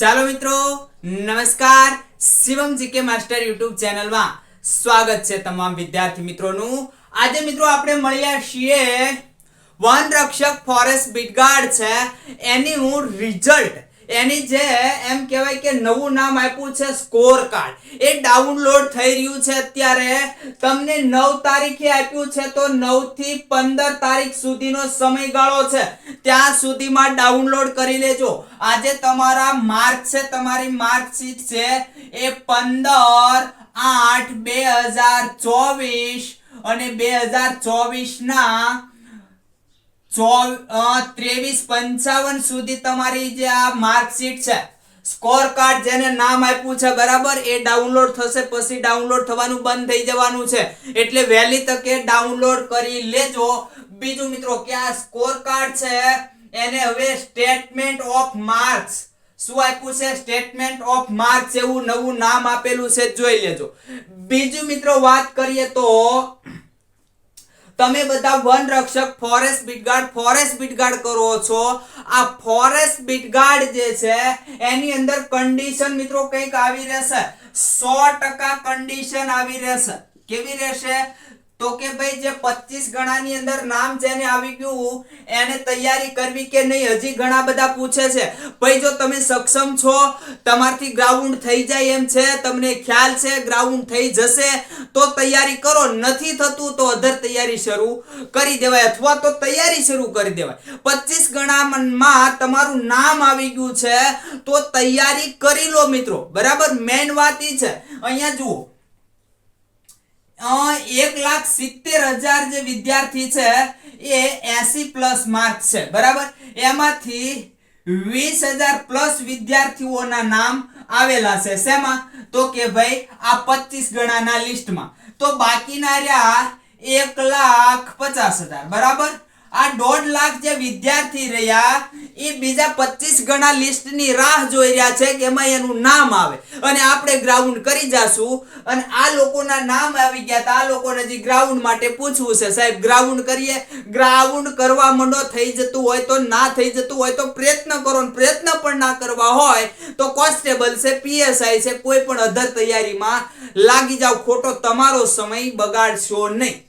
ચાલો મિત્રો, નમસ્કાર. શિવમ જીકે માસ્ટર યુટ્યુબ ચેનલમાં સ્વાગત છે તમામ વિદ્યાર્થી મિત્રોનું. આજે મિત્રો આપણે મળ્યા છીએ વન રક્ષક ફોરેસ્ટ બીટગાર્ડ છે. એની હું રિઝલ્ટ એની જે એમ કહેવાય કે નવું નામ આપ્યું છે સ્કોર કાર્ડ એ ડાઉનલોડ થઈ રહ્યું છે અત્યારે. તમને નવ તારીખે આપ્યું છે તો નવથી પંદર તારીખ સુધીનો સમયગાળો છે. ત્યાં સુધીમાં ડાઉનલોડ કરી લેજો. આજે તમારા માર્ક છે, તમારી માર્કશીટ છે એ પંદર આઠ બે હજાર ચોવીસ અને બે હજાર ચોવીસ ના ત્રેવીસ, પંચાવન સુધી તમારી જે આ માર્કશીટ છે સ્કોર કાર્ડ જેને નામ આપ્યું છે, બરાબર, એ ડાઉનલોડ થશે, પછી ડાઉનલોડ થવાનું બંધ થઈ જવાનું છે. એટલે વહેલી તકે ડાઉનલોડ કરી લેજો. બીજું મિત્રો, કે આ સ્કોર કાર્ડ છે, એને હવે સ્ટેટમેન્ટ ઓફ માર્ક્સ. શું આપ્યું છે? સ્ટેટમેન્ટ ઓફ માર્ક્સ એવું નવું નામ આપેલું છે, જોઈ લેજો. બીજું મિત્રો વાત કરીએ તો તમે બધા વન રક્ષક ફોરેસ્ટ બીટગાર્ડ ફોરેસ્ટ બીટગાર્ડ કરો છો. આ ફોરેસ્ટ બીટગાર્ડ જે છે, એની અંદર કન્ડિશન મિત્રો કંઈક આવી રહેશે. સો ટકા કન્ડિશન આવી રહેશે. કેવી રહેશે? તો કે ભાઈ જે 25 ગણાની અંદર નામ જેને આવી ગયું, એને તૈયારી કરવી કે નહીં, હજી ઘણા બધા પૂછે છે. ભાઈ, જો તમે સક્ષમ છો, તમારથી ગ્રાઉન્ડ થઈ જાય એમ છે, તમને ખ્યાલ છે, ગ્રાઉન્ડ થઈ જશે, તો તૈયારી કરો. નથી થતું તો અધર તૈયારી શરૂ કરી દેવાય અથવા તો તૈયારી શરૂ કરી દેવાય. 25 ગણામાં તમારું નામ આવી ગયું છે, તો તૈયારી કરી લો મિત્રો. બરાબર? મેન વાત ઈ છે. અહીંયા જુઓ. એક લાખ સિત્તેર હજાર જે વિદ્યાર્થી છે, એ એસી પ્લસ માર્ક છે. બરાબર? એમાંથી વીસ હજાર પ્લસ વિદ્યાર્થીઓના નામ આવેલા છે. શેમાં? તો કે ભાઈ, આ પચીસ ગણાના લિસ્ટમાં. તો બાકીના રહ્યા એક લાખ પચાસ હજાર. બરાબર? આ દોઢ લાખ જે વિદ્યાર્થી રહ્યા, એ બીજા પચીસ ગણા લિસ્ટની રાહ જોઈ રહ્યા છે કે એમાં એનું નામ આવે. અને આપણે ગ્રાઉન્ડ કરી જાશું અને આ લોકોના નામ આવી ગયા તા આ લોકોને હજી ગ્રાઉન્ડ માટે પૂછવું છે. સાહેબ, ગ્રાઉન્ડ કરીએ. ગ્રાઉન્ડ કરવા મંડો થઈ જતું હોય તો ના થઈ જતું હોય તો પ્રયત્ન કરો પ્રયત્ન પણ ના કરવા હોય તો કોન્સ્ટેબલ છે, પીએસઆઈ છે, કોઈ પણ અધર તૈયારીમાં લાગી જાવ ખોટો તમારો સમય બગાડશો નહીં.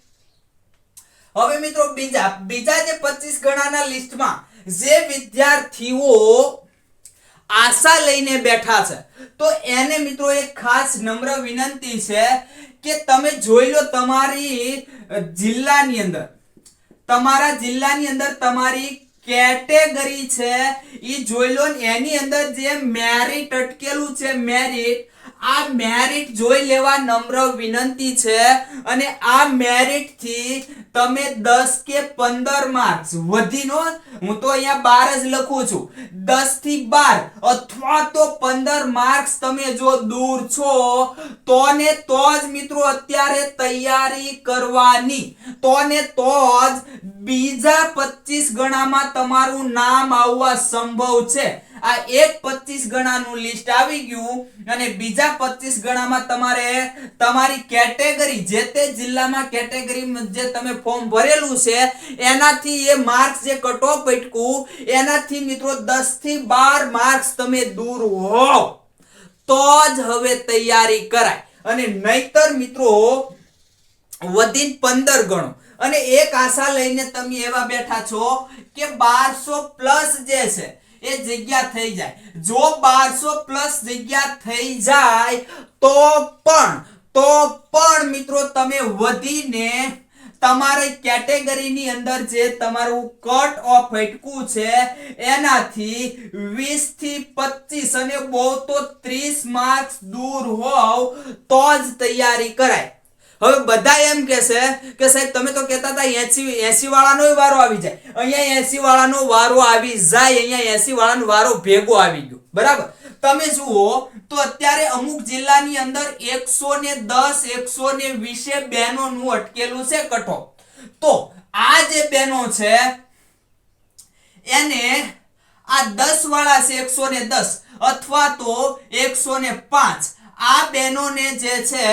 હવે મિત્રો બીજા બીજા જે 25 ગણાના લિસ્ટમાં જે વિદ્યાર્થીઓ આશા લઈને બેઠા છે, તો એને મિત્રો એક ખાસ નમ્ર વિનંતી છે કે તમે જોઈ લો તમારી જિલ્લાની અંદર. તમારા જિલ્લાની અંદર તમારી કેટેગરી છે એ જોઈ લો એની અંદર જે મેરિટ અટકેલું છે મેરિટ આ મેરિટ જોઈ લેવા નમ્ર વિનંતી છે અને આ મેરિટથી તમે 10 કે 15 માર્ક્સ વધીનો હું તો અહીંયા 12 જ લખું છું. 10 થી 12 અથવા તો 15 માર્ક્સ તમે જો દૂર છો તો ને તો જ મિત્રો અત્યારે તૈયારી કરવાની. તો ને તો જ બીજા 25 ગણામાં તમારું નામ આવવા સંભવ છે. આ એક 25 ગણાનું લિસ્ટ આવી ગયું અને બીજા 25 ગણામાં તમારે તમારી કેટેગરી જે તે જિલ્લામાં કેટેગરી જે તમે ફોર્મ ભરેલું છે, એનાથી એ માર્ક્સ જે કટ ઓફ પટકું એનાથી મિત્રો દસથી બાર માર્ક્સ તમે દૂર હોવ તો જ હવે તૈયારી કરાય. અને નહીતર મિત્રો વધીને પંદર ગણો. અને એક આશા લઈને તમે એવા બેઠા છો કે બારસો પ્લસ જે છે એ જગ્યા થઈ જાય. જો બારસો પ્લસ જગ્યા થઈ જાય, તો પણ તો પણ મિત્રો તમે વધીને તમારી કેટેગરીની અંદર જે તમારું કટ ઓફ હટકું છે, એનાથી 20 થી 25 અને બહુ તો 30 માર્ક્સ દૂર હોવ, તો જ તૈયારી કરાય. હવે બધા એમ કે છે કે સાહેબ, તમે તો કહેતા હતા એસી એસી વાળાનો વારો આવી જાય. અહીંયા એસી વાળાનો વારો આવી જાય, અહીંયા એસી વાળાનો વારો ભેગો આવી ગયો. બરાબર? તમે જુઓ તો અત્યારે અમુક જિલ્લાની અંદર 110 120 બહેનોનું અટકેલું છે કઠો તો આ જે બહેનો છે, એને આ દસ વાળા છે 110 અથવા તો 105 આ બહેનોને જે છે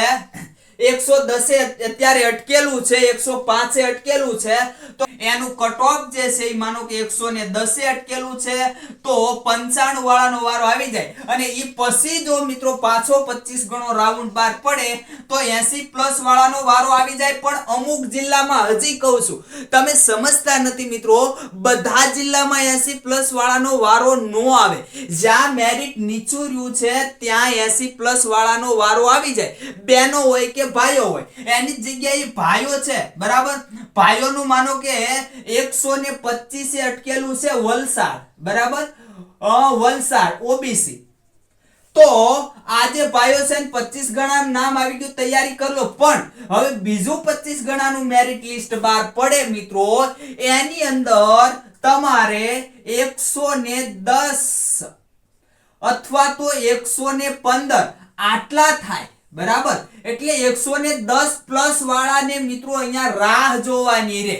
એકસો દસે અત્યારે અટકેલું છે, એકસો પાંચે અટકેલું છે, તો એનું કટ ઓફ જે છે એ માનો કે એકસો ને દસે અટકેલું છે, તો પંચાણું વાળાનો વારો આવી જાય. અને એ પછી જો મિત્રો પાછો પચીસ ગણો રાઉન્ડ બાર પડે, તો એસી પ્લસ વાળાનો વારો આવી જાય. પણ અમુક જિલ્લામાં હજી કહું છું, તમે સમજતા નથી મિત્રો, બધા જિલ્લામાં એસી પ્લસ વાળાનો વારો નો આવે. જ્યાં મેરિટ નીચું રહ્યું છે, ત્યાં એસી પ્લસ વાળાનો વારો આવી જાય. બેનો હોય કે ભાઈઓ હોય. એની જગ્યાએ ભાઈઓ છે, બરાબર? ભાઈઓનું માનો કે એકસો ને પચીસે અટકેલું છે વલસાડ, બરાબર? વલસાડ, ઓબીસી. તો આજે ભાઈઓ છે ને 25 ગણાનું નામ આવી ગયું, તૈયારી કરી લો. પણ હવે બીજું 25 ગણાનું મેરિટ લિસ્ટ બહાર પડે મિત્રો. એની અંદર તમારે 110 અથવા તો 115 આટલા થાય. બરાબર? એટલે 110 પ્લસ વાળાને મિત્રો અહીંયા રાહ જોવાની રે.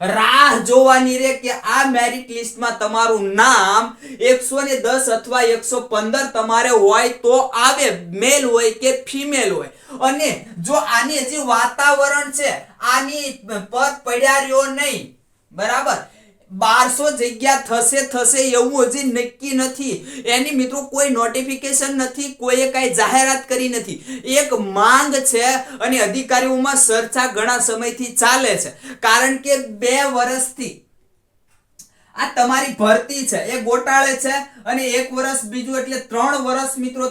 રાહ જોવાની રે કે આ મેરિટ લિસ્ટમાં તમારું નામ 110 અથવા 115 તમારે હોય તો આવે મેલ હોય કે ફિમેલ હોય. અને જો આની જે વાતાવરણ છે, આની પર પડ્યા રહ્યો નહીં, બરાબર? બારસો જગ્યા થશે થશે એવું હજી નક્કી નથી. એની મિત્રો કોઈ નોટિફિકેશન નથી, કોઈએ કાંઈ જાહેરાત કરી નથી. એક માંગ છે અને અધિકારીઓમાં ચર્ચા ઘણા સમયથી ચાલે છે. કારણ કે બે વર્ષથી આ તમારી ભરતી છે, એ ગોટાળે છે અને એક વર્ષ બીજું એટલે ત્રણ વર્ષ મિત્રો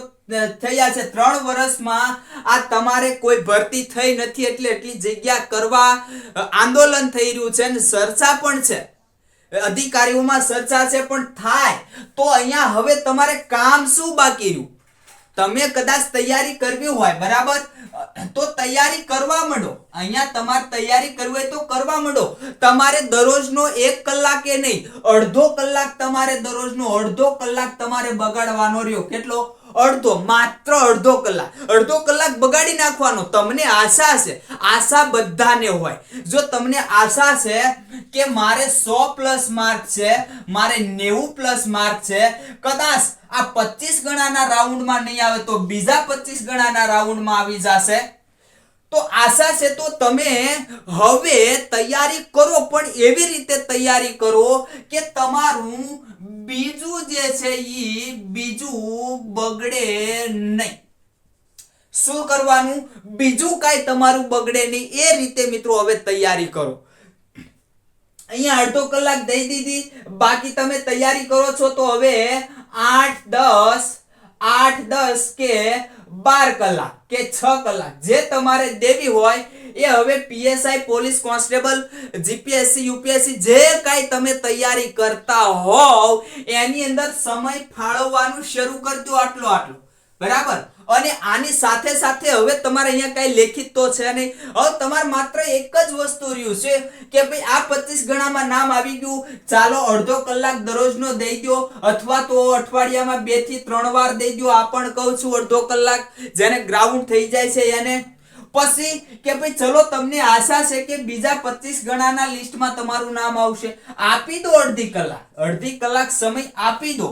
થયા છે. ત્રણ વર્ષમાં આ તમારે કોઈ ભરતી થઈ નથી એટલે એટલી જગ્યા કરવા આંદોલન થઈ રહ્યું છે અને ચર્ચા પણ છે. અધિકારીઓમાં ચર્ચા છે પણ થાય. તો અહીંયા હવે તમારે કામ શું બાકી રહ્યું? તમે કદાચ તૈયારી કરવી હોય, બરાબર? તો તૈયારી કરવા માંડો. અહીંયા તમારે તૈયારી કરવી હોય તો કરવા માંડો. તમારે દરરોજનો એક કલાકે નહીં, અડધો કલાક તમારે દરરોજનો અડધો કલાક તમારે બગાડવાનો રહ્યો. કેટલો? અડધો, માત્ર અડધો કલાક. અડધો કલાક બગાડી નાખવાનો. તમને આશા છે? આશા બધાને હોય. જો તમને આશા છે કે મારે સો પ્લસ માર્ક છે, મારે નેવું પ્લસ માર્ક છે, કદાચ આ પચીસ ગણાના રાઉન્ડમાં નહીં આવે તો બીજા પચીસ ગણાના રાઉન્ડમાં આવી જશે. તો આશા છે તો તમે હવે તૈયારી કરો, પણ એવી રીતે તૈયારી કરો કે તમારું બીજું જે છે એ બીજું બગડે નહીં. શું કરવાનું? બીજું કાંઈ તમારું બગડે નહીં, એ રીતે મિત્રો હવે તૈયારી કરો. અહીંયા અડધો કલાક દઈ દીધી, બાકી તમે તૈયારી કરો છો તો હવે આઠ દસ આઠ દસ કે બાર કલાક કે છ કલાક. જે તમારે દેવી હોય, એ હવે PSI police constable GPSC UPSC જે કાંઈ તમે તૈયારી કરતા હોવ, એની અંદર સમય ફાળવવાનું શરૂ કરજો આટલો આટલો. બરાબર? અને આની સાથે સાથે હવે તમારે અહીંયા કઈ લેખિત તો છે નહીં. હવે તમારે માત્ર એક જ વસ્તુ રહ્યું છે કે ભાઈ આ પચીસ ગણામાં નામ આવી ગયું. ચાલો અડધો કલાક દરરોજનો દઈ દો અથવા તો અઠવાડિયામાં બેથી ત્રણ વાર દઈ દો, આ પણ કહું છું અડધો કલાક. જેને ગ્રાઉન્ડ થઈ જાય છે એને. પછી કે ભાઈ ચલો તમને આશા છે કે બીજા પચીસ ગણાના લિસ્ટમાં તમારું નામ આવશે. આપી દો અડધી કલાક. અડધી કલાક સમય આપી દો.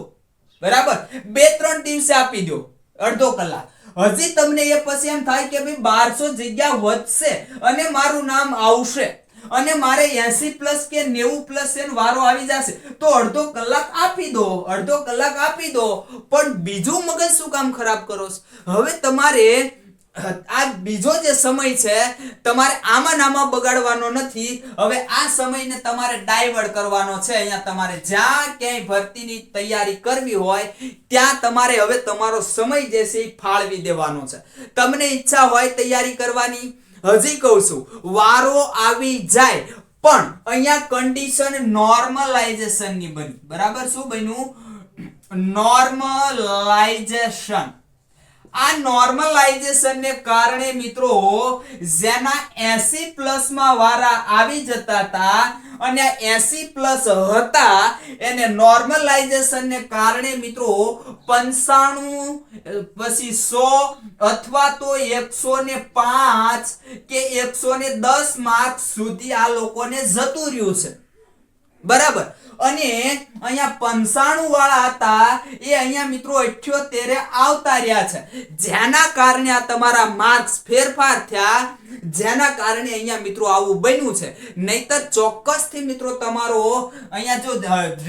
બરાબર? બે ત્રણ દિવસે આપી દો. અડધો કલાક હજી તમને એ પછી એમ થાય કે ભાઈ બારસો જગ્યા વધશે અને મારું નામ આવશે અને મારે એસી પ્લસ કે નેવું પ્લસ એનો વારો આવી જશે, તો અડધો કલાક આપી દો, અડધો કલાક આપી દો પણ બીજું મગજ શું કામ ખરાબ કરો? હવે તમારે આ બીજો જે સમય છે, તમારે આમાં નામાં બગાડવાનો નથી. હવે આ સમયને તમારે ડાયવર્ટ કરવાનો છે. અહીંયા તમારે જ્યાં ક્યાંય ભરતીની તૈયારી કરવી હોય, ત્યાં તમારે હવે તમારો સમય જે છે એ ફાળવી દેવાનો છે. તમને ઈચ્છા હોય તૈયારી કરવાની, હજી કહું છું, વારો આવી જાય, પણ અહીંયા કન્ડિશન નોર્મલાઇઝેશનની બની. બરાબર શું બન્યું? નોર્મલાઇઝેશન આ નોર્મલાઇઝેશનને કારણે મિત્રો જેના 80 પ્લસમાં વારા આવી જતા હતા અને 80 પ્લસ હતા એને નોર્મલાઇઝેશનને કારણે મિત્રો 95 પછી 100 અથવા તો 105 કે 110 માર્ક સુધી આ લોકોને જતું રહ્યું છે. બરાબર. અને અહીંયા પંચાણું વાળા હતા, એ અહીંયા મિત્રો અઠ્યોતેરે આવતા રહ્યા છે. જેના કારણે આ તમારા માર્ક્સ ફેરફાર થયા, જેના કારણે અહીંયા મિત્રો આવું બન્યું છે. નહીતર ચોક્કસથી મિત્રો તમારો અહીંયા જો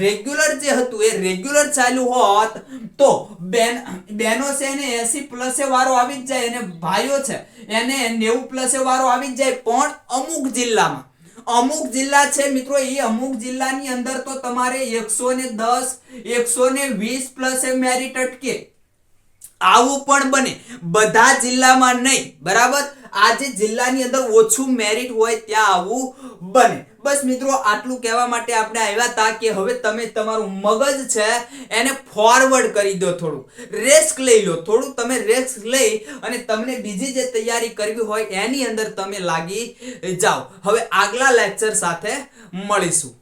રેગ્યુલર જે હતું, એ રેગ્યુલર ચાલુ હોત, તો બેન બેનો છે એને 80 પ્લસે વારો આવી જ જાય, એને ભાઈઓ છે, એને 90 પ્લસે વારો આવી જ જાય, પણ અમુક જિલ્લામાં. અમુક જિલ્લા છે મિત્રો, એ અમુક જિલ્લાની અંદર તો તમારે એકસો ને દસ, એકસો ને વીસ પ્લસ એ મેરિટ અટકે. આવું પણ બને. બધા જિલ્લામાં નહીં, બરાબર? આજે જિલ્લાની અંદર ઓછું મેરિટ હોય, ત્યાં આવું બને. બસ મિત્રો, આટલું કહેવા માટે આપણે આવ્યા હતા કે હવે તમે તમારું મગજ છે એને ફોરવર્ડ કરી દો થોડું. રેસ્ક લઈ લો. થોડું તમે રેસ્ક લઈ અને તમને બીજી જે તૈયારી કરવી હોય એની અંદર તમે લાગી જાઓ. હવે આગલા લેક્ચર સાથે મળીશું.